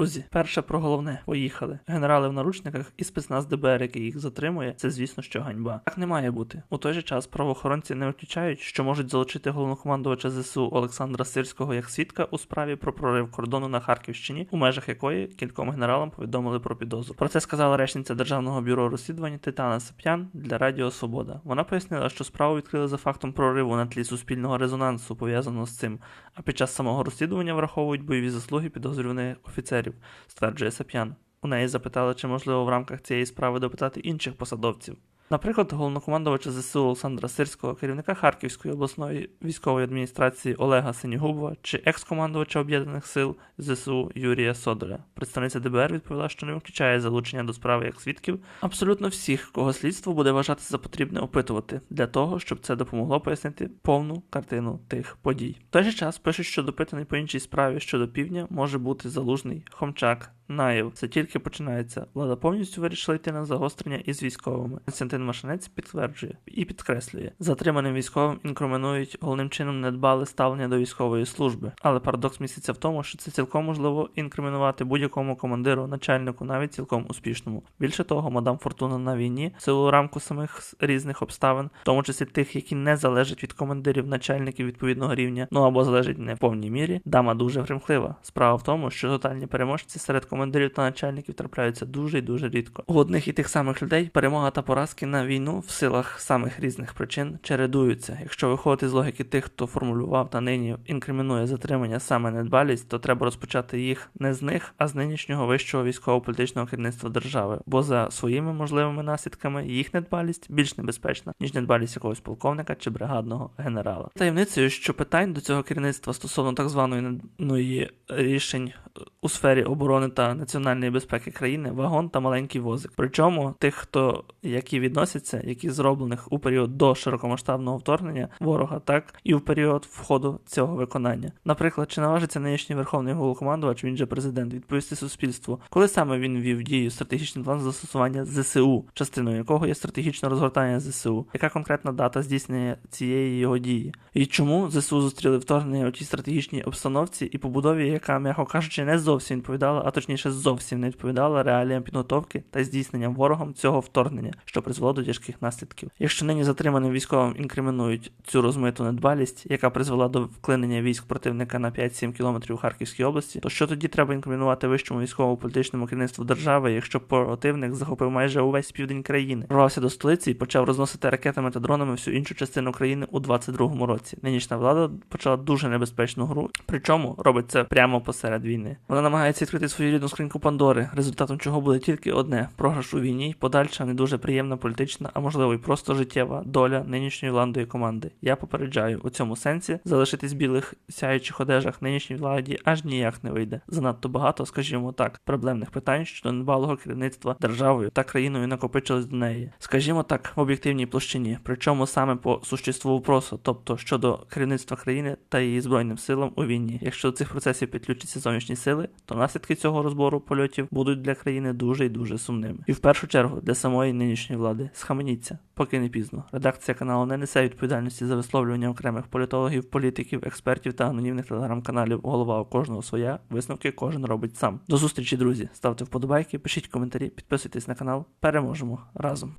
Друзі, перше про головне. Поїхали. Генерали в наручниках і спецназ ДБР, який їх затримує, це звісно, що ганьба. Так не має бути. У той же час правоохоронці не виключають, що можуть залучити головнокомандувача ЗСУ Олександра Сирського як свідка у справі про прорив кордону на Харківщині, у межах якої кільком генералам повідомили про підозру. Про це сказала речниця Державного бюро розслідувань Тетяна Сап'ян для Радіо Свобода. Вона пояснила, що справу відкрили за фактом прориву на тлі суспільного резонансу, пов'язаного з цим. А під час самого розслідування враховують бойові заслуги підозрюваних офіцерів, стверджує Сап'ян. У неї запитали, чи можливо в рамках цієї справи допитати інших посадовців. Наприклад, головнокомандувача ЗСУ Олександра Сирського, керівника Харківської обласної військової адміністрації Олега Синігубова чи екс-командувача об'єднаних сил ЗСУ Юрія Содоля. Представниця ДБР відповіла, що не виключає залучення до справи як свідків абсолютно всіх, кого слідство буде вважати за потрібне опитувати, для того, щоб це допомогло пояснити повну картину тих подій. В той же час пишуть, що допитаний по іншій справі щодо півдня може бути залужний Хомчак. Наєв, це тільки починається. Влада повністю вирішила йти на загострення із військовими. Константин Машинець підтверджує і підкреслює, затриманим військовим інкримінують головним чином недбале ставлення до військової служби. Але парадокс міститься в тому, що це цілком можливо інкримінувати будь-якому командиру, начальнику, навіть цілком успішному. Більше того, мадам Фортуна на війні силу рамку самих різних обставин, в тому числі тих, які не залежать від командирів, начальників відповідного рівня, ну або залежать не в повній мірі. Дама дуже примхлива. Справа в тому, що тотальні переможці серед командирів та начальників трапляються дуже і дуже рідко. У одних і тих самих людей перемога та поразки на війну в силах самих різних причин чередуються. Якщо виходити з логіки тих, хто формулював та нині інкримінує затримання саме недбалість, то треба розпочати їх не з них, а з нинішнього вищого військово-політичного керівництва держави, бо за своїми можливими наслідками їх недбалість більш небезпечна ніж недбалість якогось полковника чи бригадного генерала. Таємницею, що питань до цього керівництва стосовно так званої недбальної рішень у сфері оборони та національної безпеки країни вагон та маленький возик. Причому тих, хто які відносяться, які зроблених у період до широкомасштабного вторгнення ворога, так і в період входу цього виконання. Наприклад, чи наважиться нинішній верховний головнокомандувач, він же президент, відповісти суспільству, коли саме він ввів дію стратегічний план застосування ЗСУ, частиною якого є стратегічне розгортання ЗСУ, яка конкретна дата здійснення цієї його дії, і чому ЗСУ зустріли вторгнення у тій стратегічній обстановці і побудові, яка, м'яко кажучи, не зовсім відповідала, а точніше зовсім не відповідала реаліям підготовки та здійснення ворогом цього вторгнення, що призвело до тяжких наслідків. Якщо нині затриманим військовим інкримінують цю розмиту недбалість, яка призвела до вклинення військ противника на 5-7 кілометрів у Харківській області, то що тоді треба інкримінувати вищому військово-політичному керівництву держави, якщо противник захопив майже увесь південь країни, прорвався до столиці і почав розносити ракетами та дронами всю іншу частину країни у 22-му році. Нинішня влада почала дуже небезпечну гру, причому робить це прямо посеред війни. Вона намагається відкрити свою рідну скриньку Пандори, результатом чого буде тільки одне: програш у війні, подальша не дуже приємна політична, а можливо й просто життєва доля нинішньої владної команди. Я попереджаю у цьому сенсі залишитись білих сяючих одежах нинішній владі аж ніяк не вийде. Занадто багато, скажімо так, проблемних питань щодо недбалого керівництва державою та країною накопичилось до неї. Скажімо так, в об'єктивній площині, причому саме по существу вопросу, тобто щодо керівництва країни та її збройним силам у війні. Якщо до цих процесів підключаться зовнішні сили, то наслідки цього розбору польотів будуть для країни дуже і дуже сумними. І в першу чергу для самої нинішньої влади схаменіться, поки не пізно. Редакція каналу не несе відповідальності за висловлювання окремих політологів, політиків, експертів та анонімних телеграм-каналів. Голова у кожного своя. Висновки кожен робить сам. До зустрічі, друзі. Ставте вподобайки, пишіть коментарі, підписуйтесь на канал. Переможемо разом.